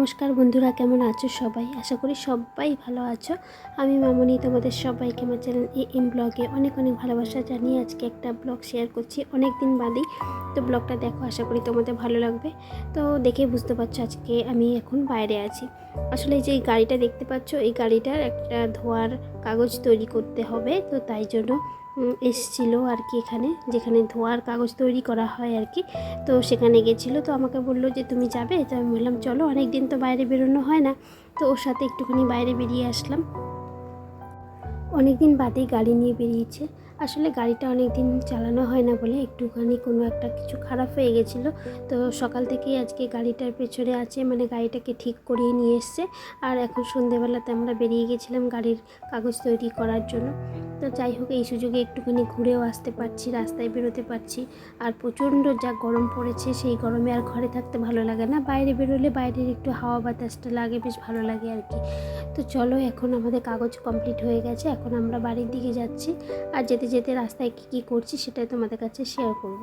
নমস্কার বন্ধুরা, কেমন আছো সবাই? আশা করি সবাই ভালো আছো। আমি মামনি, তোমাদের সবাইকে আমার চ্যানেল এ এম ব্লগে অনেক অনেক ভালোবাসা জানিয়ে আজকে একটা ব্লগ শেয়ার করছি অনেক দিন বাদেই। তো ব্লগটা দেখো, আশা করি তোমাদের ভালো লাগবে। তো দেখে বুঝতে পারছ আজকে আমি এখন বাইরে আছি। আসলে যে গাড়িটা দেখতে পাচ্ছ, এই গাড়িটার একটা ধোয়ার কাগজ তৈরি করতে হবে। তো তাই জন্য এসছিল আর কি এখানে, যেখানে ধোয়ার কাগজ তৈরি করা হয় আর কি। তো সেখানে গেছিল, তো আমাকে বলল যে, তুমি যাবে? তো আমি বললাম, চলো অনেক দিন তো বাইরে বেরোনো হয় না। তো ওর সাথে একটুখানি বাইরে বেরিয়ে আসলাম। অনেক দিন বাদেই গাড়ি নিয়ে বেরিয়েছে। আসলে গাড়িটা অনেক দিন চালানো হয় না বলে একটুখানি কোনো একটা কিছু খারাপ হয়ে গেছিল। তো সকাল থেকেই আজকে গাড়িটার পেছনে আছে মানে গাড়িটাকে ঠিক করিয়ে নিয়ে এসছে। আর এখন সন্ধেবেলাতে আমরা বেরিয়ে গেছিলাম গাড়ির কাগজ তৈরি করার জন্য। তো যাই হোক, এই সুযোগে একটুখানি ঘুরেও আসতে পারছি, রাস্তায় বেরোতে পারছি। আর প্রচণ্ড যা গরম পড়েছে, সেই গরমে আর ঘরে থাকতে ভালো লাগে না। বাইরে বেরোলে বাইরের একটু হাওয়া বাতাসটা লাগে, বেশ ভালো লাগে আর কি। তো চলো, এখন আমাদের কাগজ কমপ্লিট হয়ে গেছে। এখন আমরা বাড়ির দিকে যাচ্ছি। আর যেতে যেতে রাস্তায় কী কী করছি সেটাই তোমাদের কাছে শেয়ার করব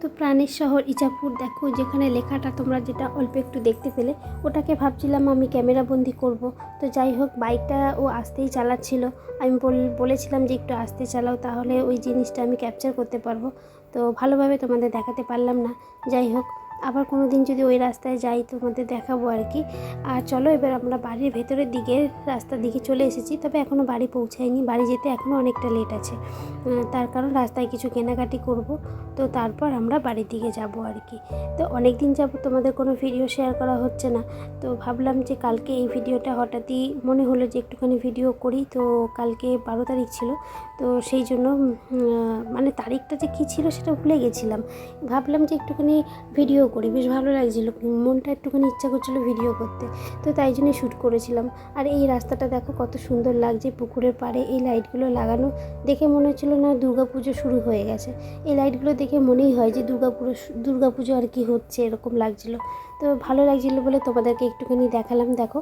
তো প্রাণের শহর ইজাপুর দেখো, যেখানে লেখাটা তোমরা যেটা অল্প একটু দেখতে পেলে, ওটাকে ভাবছিলাম আমি ক্যামেরা বন্দি করব। তো যাই হোক, বাইকটা ও আসতেই চালাচ্ছিল। আমি বল- বলেছিলাম যে একটু আসতে চালাও, তাহলে ওই জিনিসটা আমি ক্যাপচার করতে পারব। তো ভালোভাবে তোমাদের দেখাতে পারলাম না। যাই হোক আবার কোনো দিন যদি ওই রাস্তায় যাই তোমাদের দেখাবো আর কি। আর চলো এবার আমরা বাড়ির ভেতরের দিকে, রাস্তার দিকে চলে এসেছি, তবে এখনও বাড়ি পৌঁছায়নি। বাড়ি যেতে এখনও অনেকটা লেট আছে। তার কারণ রাস্তায় কিছু কেনাকাটি করব, তো তারপর আমরা বাড়ির দিকে যাব আর কি। তো অনেক দিন যাব তোমাদের কোনো ভিডিও শেয়ার করা হচ্ছে না, তো ভাবলাম যে কালকে এই ভিডিওটা হঠাৎই মনে হলো যে একটুখানি ভিডিও করি, তো কালকে বারো তারিখ ছিল, তো সেই জন্য মানে তারিখটা যে কী ছিল সেটা ভুলে গেছিলাম। ভাবলাম যে একটুখানি ভিডিও করি বেশ ভালো লাগছিল, মনটা একটুখানি ইচ্ছা করছিল ভিডিও করতে। তো তাই জন্যই শ্যুট করেছিলাম। আর এই রাস্তাটা দেখো কত সুন্দর লাগছে, পুকুরের পাড়ে এই লাইটগুলো লাগানো দেখে মনে হচ্ছিল না দুর্গাপুজো শুরু হয়ে গেছে। এই লাইটগুলো দেখে মনেই হয় যে দুর্গাপুজো দুর্গাপুজো আর কি হচ্ছে, এরকম লাগছিল। তো ভালো লাগছিল বলে তোমাদেরকে একটুখানি দেখালাম, দেখো।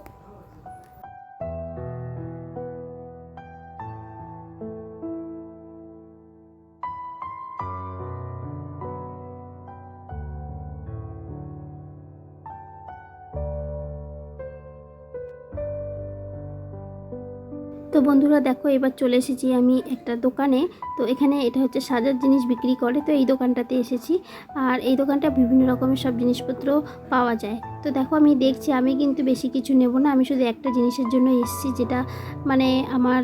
তো বন্ধুরা দেখো, এবার চলে এসেছি আমি একটা দোকানে। তো এখানে এটা হচ্ছে সাজার জিনিস বিক্রি করে। তো এই দোকানটাতে এসেছি। আর এই দোকানটা বিভিন্ন রকমের সব জিনিসপত্র পাওয়া যায়। তো দেখো আমি দেখছি, আমি কিন্তু বেশি কিছু নেব না, আমি শুধু একটা জিনিসের জন্য এসেছি যেটা মানে আমার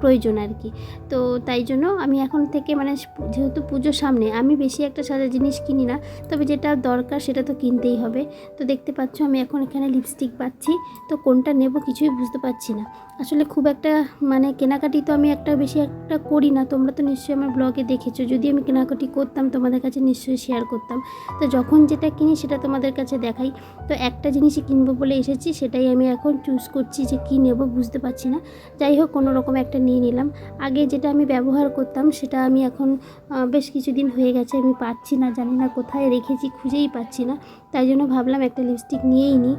প্রয়োজন আর কি। তো তাই জন্য আমি এখন থেকে মানে যেহেতু পুজোর সামনে, আমি বেশি একটা সাজা জিনিস কিনি না, তবে যেটা দরকার সেটা তো কিনতেই হবে। তো দেখতে পাচ্ছ আমি এখন এখানে লিপস্টিক পাচ্ছি, তো কোনটা নেব কিছুই বুঝতে পারছি না। আসলে খুব একটা মানে কেনাকাটি তো আমি একটা বেশি একটা করি না, তোমরা তো নিশ্চয়ই আমার ব্লগে দেখেছ, যদি আমি কেনাকাটি করতাম তোমাদের কাছে নিশ্চয়ই শেয়ার করতাম। তো যখন যেটা কিনি সেটা তোমাদের কাছে দেখাই। তো একটা জিনিসই কিনবো বলে এসেছি, সেটাই আমি এখন চুজ করছি যে কী নেব বুঝতে পারছি না। যাই হোক, কোনো রকম একটা নিয়ে নিলাম। আগে যেটা আমি ব্যবহার করতাম, সেটা আমি এখন বেশ কিছুদিন হয়ে গেছে, আমি পাচ্ছি না, জানি না কোথায় রেখেছি, খুঁজেই পাচ্ছি না। তাই জন্য ভাবলাম একটা লিপস্টিক নিয়েই নিই।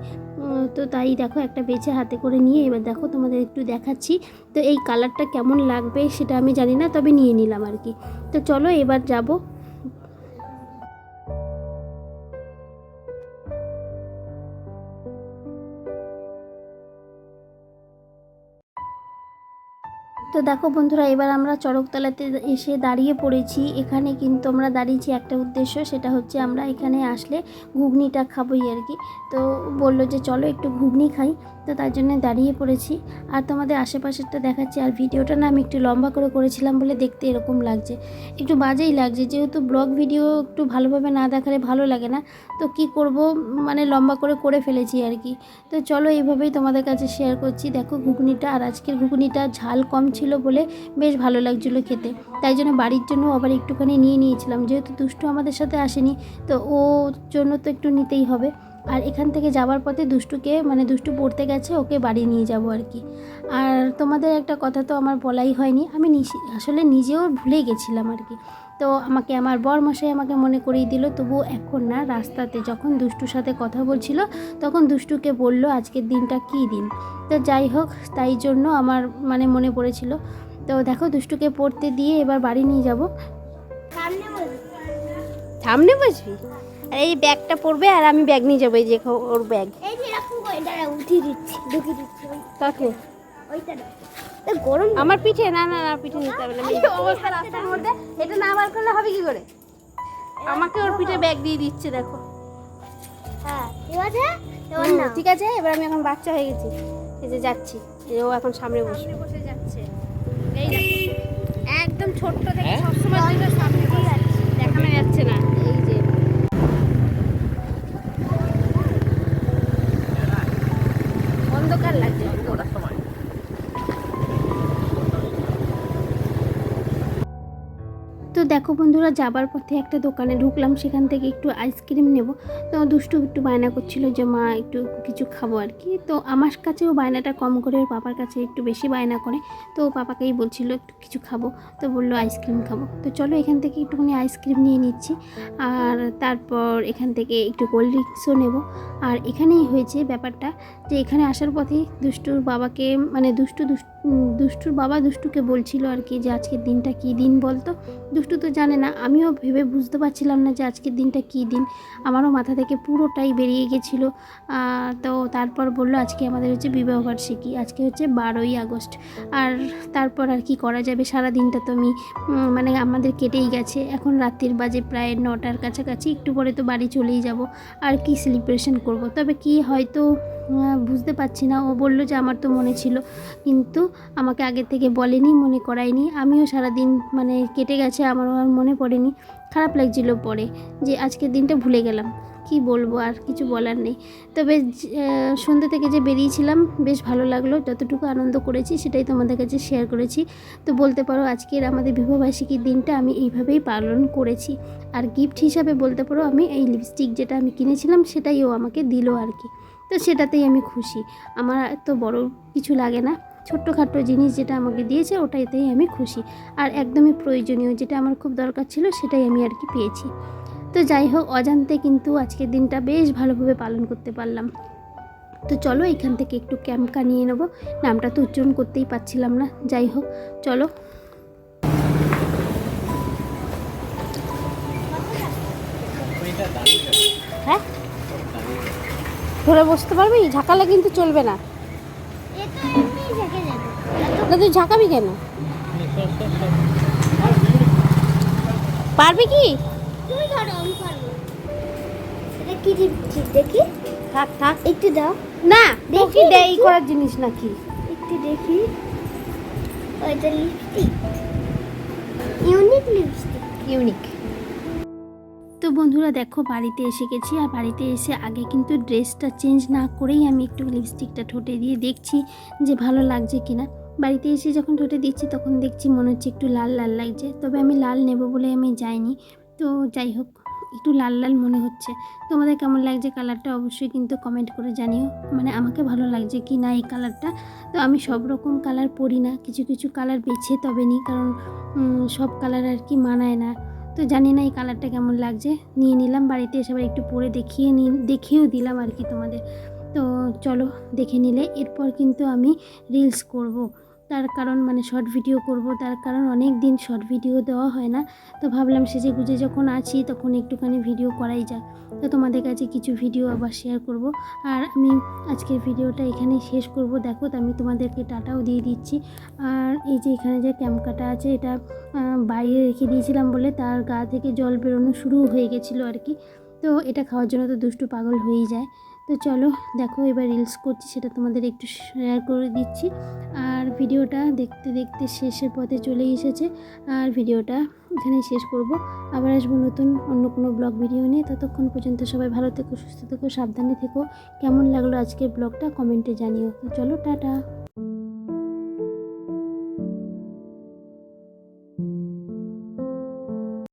তো তাই দেখো, একটা বেছে হাতে করে নিয়ে এবার দেখো, তোমাদের একটু দেখাচ্ছি। তো এই কালারটা কেমন লাগবে, সেটা আমি জানি না, তবে নিয়ে নিলাম আর কি। তো চলো, এবার যাব। তো দেখো বন্ধুরা, এবার আমরা চড়কতলাতে এসে দাঁড়িয়ে পড়েছি। এখানে কিন্তু আমরা দাঁড়িয়েছি একটা উদ্দেশ্য, সেটা হচ্ছে আমরা এখানে আসলে ঘুগনিটা খাবোই আর কি। তো বলল যে চলো একটু ঘুগনি খাই, তো তার জন্য দাঁড়িয়ে পড়েছি। আর তোমাদের আশেপাশেরটা দেখাচ্ছি, আর ভিডিওটা না আমি একটু লম্বা করে করেছিলাম বলে দেখতে এরকম লাগছে। একটু বাজেই লাগছে, যেহেতু ব্লগ ভিডিও একটু ভালোভাবে না দেখালে ভালো লাগে না। তো কি করব মানে লম্বা করে করে ফেলেছি আর কি। তো চলো এইভাবেই তোমাদের কাছে শেয়ার করছি। দেখো ঘুগনিটা আর আজকের ঘুগনিটা ঝাল কম বলে বেশ ভালো লাগছিল খেতে। তাই জন্য বাড়ির জন্য আবার একটুখানি নিয়ে নিয়েছিলাম। যেহেতু দুষ্টু আমাদের সাথে আসেনি, তো ও জন্য তো একটু নিতেই হবে। আর এখান থেকে যাওয়ার পথে দুষ্টুকে মানে দুষ্টু পড়তে গেছে, ওকে বাড়ি নিয়ে যাব আর কি। আর তোমাদের একটা কথা তো আমার বলাই হয়নি। আমি আসলে নিজেও ভুলে গেছিলাম আর কি। তো আমাকে আমার বর মশাই আমাকে মনে করিয়ে দিল তবু এখন না রাস্তাতে। যখন দুষ্টুর সাথে কথা বলছিল তখন দুষ্টুকে বলল আজকের দিনটা কী দিন? তো যাই হোক তাই জন্য আমার মানে মনে পড়েছিল। তো দেখো দুষ্টুকে পড়তে দিয়ে এবার বাড়ি নিয়ে যাব। সামনে বসবি? আর এই ব্যাগটা পড়বে আর আমি ব্যাগ নিয়ে যাব এই যে খো- ওর ব্যাগ। এই যে উঠিয়ে দিচ্ছি ঢুকিয়ে দিচ্ছি কাকে? ওইটা গরম আমার পিঠে না না না পিঠে নিতে হবে না এই অবস্থা রাস্তার মধ্যে। এটা না বার করলে হবে কি করে? আমাকে ওর পিঠে ব্যাগ দিয়ে দিচ্ছে দেখো। হ্যাঁ ঠিক আছে? এবার ঠিক আছে এবার আমি এখন বাচ্চা হয়ে গেছি। এই যে যাচ্ছি যে ও এখন সামনে বসে। বসে যাচ্ছে। এই দেখো একদম ছোট্ট থেকে সবসময় দুইটা সামনে বসে। দেখানো যাচ্ছে না। তো দেখো বন্ধুরা, যাবার পথে একটা দোকানে ঢুকলাম, সেখান থেকে একটু আইসক্রিম নেব। তো দুষ্টু একটু বায়না করছিল যে, মা, একটু কিছু খাব আর কি। তো আমার কাছেও বায়নাটা কম করে, ওর পাপার কাছে একটু বেশি বায়না করে। তো পাপাকেই বলছিল, একটু কিছু খাব। তো বলল, আইসক্রিম খাব। তো চলো, এখান থেকে একটুখানি আইসক্রিম নিয়ে নিচ্ছি। আর তারপর এখান থেকে একটু কোল্ড ড্রিঙ্কসও নেব। আর এখানেই হয়েছে ব্যাপারটা যে, এখানে আসার পথে দুষ্টুর বাবাকে মানে দুষ্টু দুষ্ট দুষ্টুর বাবা দুষ্টুকে বলছিল আর কি যে আজকের দিনটা কী দিন বলতো? দুষ্টু তো জানে না, আমিও ভেবে বুঝতে পারছিলাম না যে আজকের দিনটা কী দিন। আমারও মাথা থেকে পুরোটাই বেরিয়ে গেছিল। তো তারপর বলল আজকে আমাদের হচ্ছে বিবাহবার্ষিকী আজকে হচ্ছে বারোই আগস্ট। আর তারপর আর কি করা যাবে? সারা দিনটা তো আমি মানে আমাদের কেটেই গেছে। এখন রাত্রির বাজে প্রায় নটার কাছাকাছি, একটু পরে তো বাড়ি চলেই যাব। আর কি সেলিব্রেশন করব? তবে কি হয়তো বুঝতে পারছি না। ও বলল যে আমার তো মনে ছিল, কিন্তু আমাকে আগে থেকে বলেনি, মনে করায়নি। আমিও সারাদিন মানে কেটে গেছে আমারও আর মনে পড়েনি। খারাপ লাগছিল পরে যে আজকের দিনটা ভুলে গেলাম। কি বলব, আর কিছু বলার নেই। তবে সন্ধ্যে থেকে যে বেরিয়েছিলাম, বেশ ভালো লাগল। যতটুকু আনন্দ করেছি, সেটাই তোমাদের কাছে শেয়ার করেছি। তো বলতে পারো, আজকের আমাদের বিবাহবার্ষিকীর দিনটা আমি এইভাবেই পালন করেছি। আর গিফট হিসাবে বলতে পারো, আমি এই লিপস্টিক যেটা আমি কিনেছিলাম, সেটাই ও আমাকে দিল আর কি। তো সেটাতেই আমি খুশি। আমার এত বড় কিছু লাগে না। ছোট্টখাট্ট জিনিস যেটা আমাকে দিয়েছে ওটাইতেই আমি খুশি। আর একদমই প্রয়োজনীয় যেটা আমার খুব দরকার ছিল, সেটাই আমি আর কি পেয়েছি। তো যাই হোক, অজান্তে কিন্তু আজকের দিনটা বেশ ভালোভাবে পালন করতে পারলাম। তো চলো, এখান থেকে একটু ক্যাম্পকা নিয়ে নেব। নামটা তো উচ্চারণ করতেই পারছিলাম না। যাই হোক, চলো। হ্যাঁ? ধরে বসতে পারবি? ঝাঁকালে কিন্তু চলবে না। তুই ঝাঁকাবি কেন? পারবি কি? দেখি? থাক থাক। একটু দাও। না দেখি, দেই করার জিনিস নাকি? একটু দেখি। ওইটা লিপস্টিক ইউনিক। Lipstick unique. বন্ধুরা দেখো, বাড়িতে এসে গেছি আর বাড়িতে এসে আগে কিন্তু ড্রেসটা চেঞ্জ না করেই আমি একটু লিপস্টিকটা ঠোঁটে দিয়ে দেখছি যে ভালো লাগছে কিনা। বাড়িতে এসে যখন ঠোঁটে দিচ্ছি তখন দেখছি মনে হচ্ছে একটু লাল লাল লাগছে, তবে আমি লাল নেব বলে আমি যাইনি। তো যাই হোক, একটু লাল লাল মনে হচ্ছে। তোমাদের কেমন লাগছে কালারটা অবশ্যই কিন্তু কমেন্ট করে জানিও। মানে আমাকে ভালো লাগছে কি না এই কালারটা তো আমি সব রকম কালার পরি না, কিছু কিছু কালার বেছে তবে নিই, কারণ সব কালার আর কি মানায় না। তো জানি না এই কালারটা কেমন লাগছে। নিয়ে নিলাম, বাড়িতে এসে আবার একটু পরে দেখিয়ে নি, দেখিয়েও দিলাম আর কি তোমাদের। তো চলো দেখে নিলে, এরপর কিন্তু আমি রিলস করব। তার কারণ মানে শর্ট ভিডিও করব, তার কারণ অনেক দিন শর্ট ভিডিও দেওয়া হয় না। তো ভাবলাম সেজে গুজে যখন আছি তখন একটুখানি ভিডিও করাই যাক। তো তোমাদের কাছে কিছু ভিডিও আবার শেয়ার করব। আর আমি আজকের ভিডিওটা এখানে শেষ করব। দেখো, তো আমি তোমাদেরকে টাটাও দিয়ে দিচ্ছি। আর এই যে এখানে যে ক্যাম্পকাটা আছে, এটা বাইরে রেখে দিয়েছিলাম বলে তার গা থেকে জল বেরোনো শুরু হয়ে গেছিল আর কি। তো এটা খাওয়ার জন্য তো দুষ্টু পাগল হয়েই যায়। তো চলো, দেখো এবার রিলস করছি, সেটা তোমাদের একটু শেয়ার করে দিচ্ছি। আর ভিডিওটা দেখতে দেখতে শেষের পথে চলে এসেছে। আর ভিডিওটা এখানে শেষ করব। আবার আসব নতুন অন্য কোনো ব্লগ ভিডিও নিয়ে। ততক্ষণ পর্যন্ত সবাই ভালো থেকো, সুস্থ থেকো, সাবধানে থেকো। কেমন লাগল আজকের ব্লগটা কমেন্টে জানিও। চলো, টাটা।